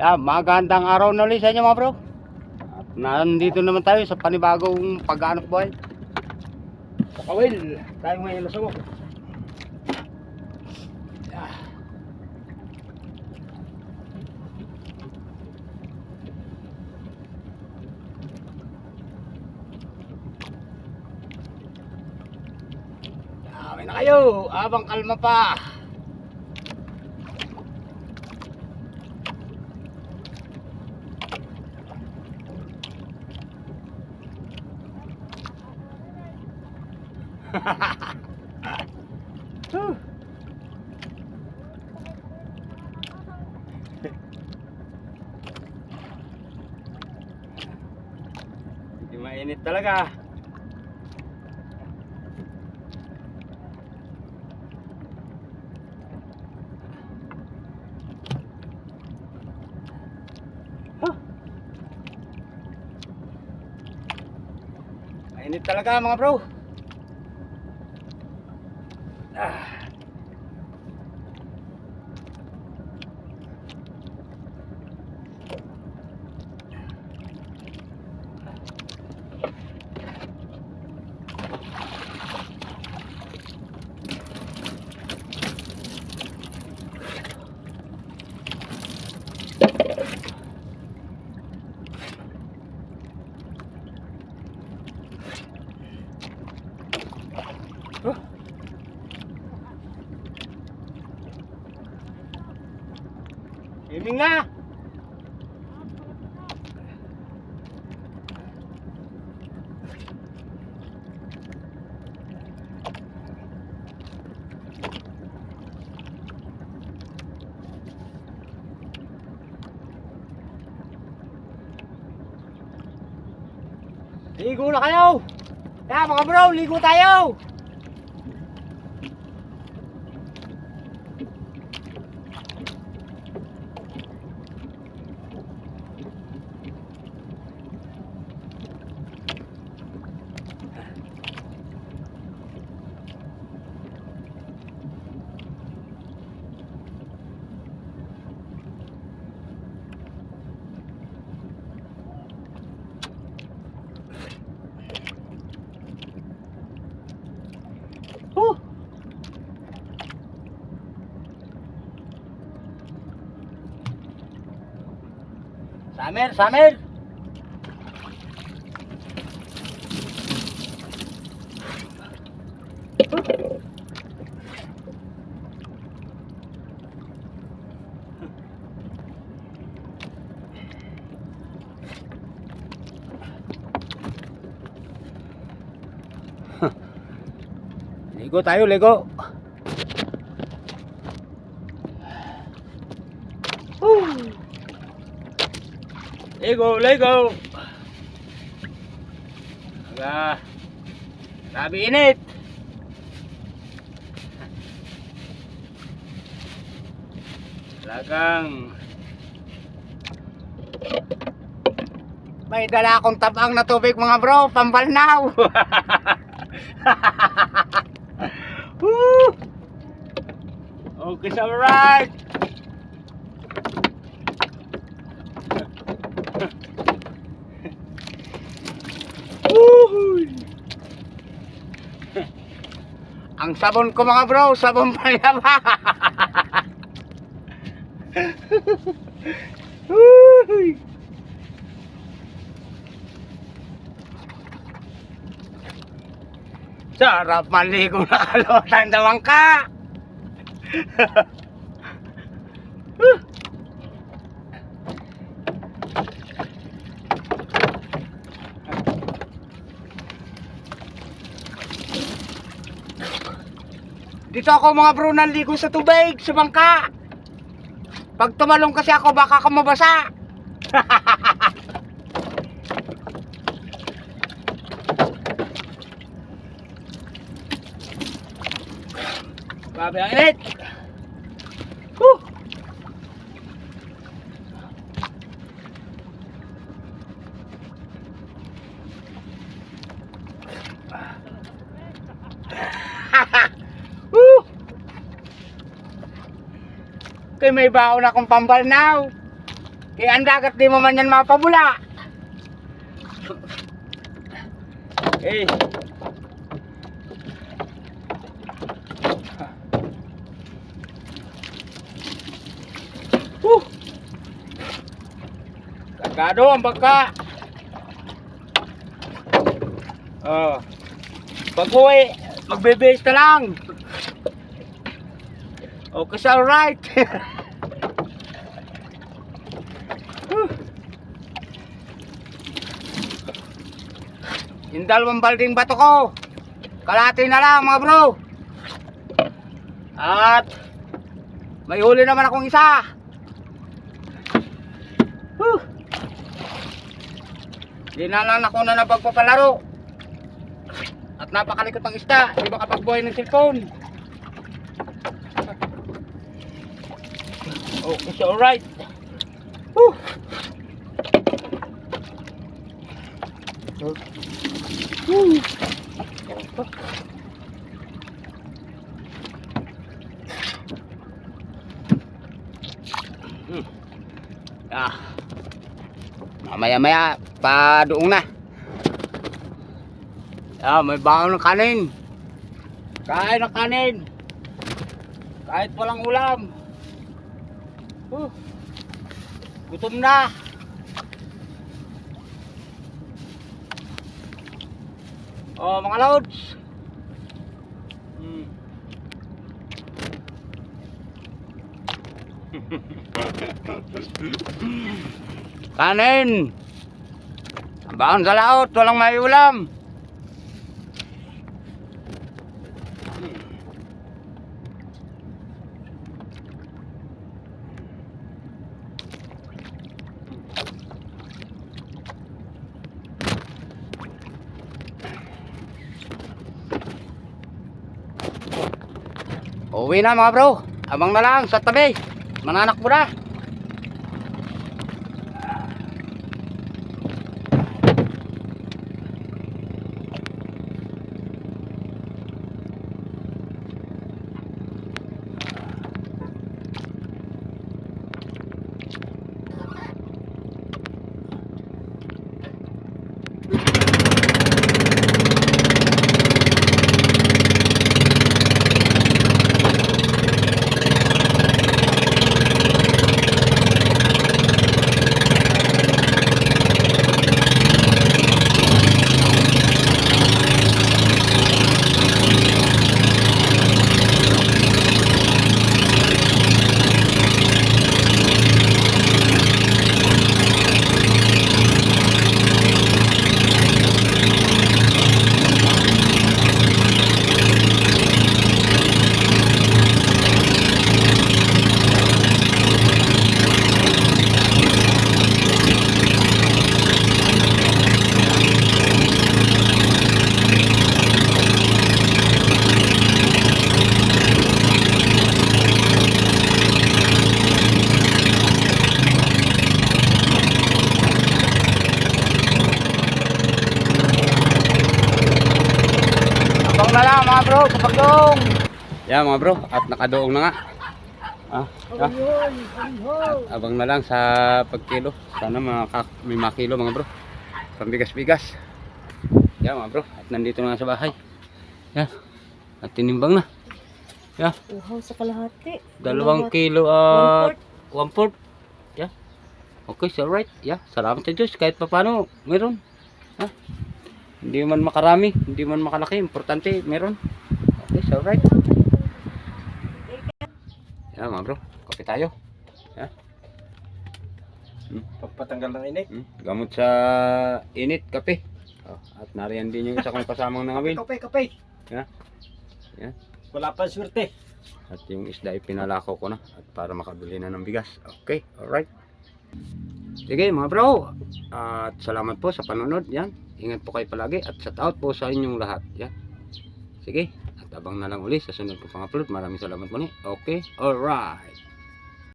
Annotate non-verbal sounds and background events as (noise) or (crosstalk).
Yeah, magandang araw na ulit sa inyo mga bro. At nandito naman tayo sa panibagong pag-aanap buhay. Sa kawil, tayo ngayon sa mo. Yeah. Dami na kayo, abang kalma pa. Huh. Hindi mainit talaga. Mainit talaga mga bro. Mình na! Ligo na kayo! Kaya mga bro, ligo tayo! Summer, summer. Ligo tayo, ligo. Woo! Ligo, ligo. Aga. Grabe init. Talagang may dala akong tabang na tubig mga bro, pambalnaw. (laughs) (laughs) Okay, so right. Sabon ko mga bro, sabon. Woohoo! (laughs) Sarap maligo na (laughs) kalotang dawang ka. (laughs) Dito ako mga bro naligo sa tubig, sa bangka. Pag tumalong kasi ako baka ako mabasa. (laughs) Grabe ang init. Whew. Woo! Kay may baon akong pambalnaw. Kaya ang dagat di mo man yan mapabula. Eh. Woo! Kargado ang bangka. Oh. Pag uwi, magbe-base na lang. Okay, so alright. (laughs) Yung dalawang balding bato ko. Kalati na lang mga bro. At may huli naman akong isa. Whew. Di ako na napagpapalaro. At napakalikot ng isda. Di makapagbuhay ng cellphone. Okay, so alright. Whew. Whew. Hmm. Ah. Mamaya-maya, pa doon na. Ah, may baon ng kanin. Kain ng kanin. Kahit walang ulam. Huh. Gutom na. Oh, mga. Hmm. Kanin. Baon sa laot, walang may ulam. Uwi na mga bro. Abang na lang sa tabi. Mananak mo na. Na mga bro, kapag doong. Yan mga bro, at nakadoong na nga. Ah, ah. Abang na lang sa pagkilo. Sana maka, may makilo mga bro. Pambigas-bigas. Yan mga bro, at nandito na sa bahay. Yan, at tinimbang na. Yan, Uhaw sa kalahati. dalawang kilo at one fourth. Yan. Okay, so alright. Yeah, salamat sa Diyos kahit pa paano, meron. Ha? Hindi man makarami, hindi man makalaki, importante, meron. Okay, so alright. Yan mga bro, kape tayo. Pagpatanggal ng inik. Hmm, Gamot sa init, kape. Oh, at nariyan din yung isa kong kasamang nangawin. Kapay, kapay. Yeah. Yeah. Wala pa swerte. At yung isda ay pinalako ko na at para makabili na ng bigas. Okay, alright. Sige mga bro. At salamat po sa panonood. Yan. Ingat po kayo palagi at shout out po sa inyong lahat. Yan. Sige. At abang na lang uli sa sunod po pang upload. Maraming salamat muli. Okay, alright.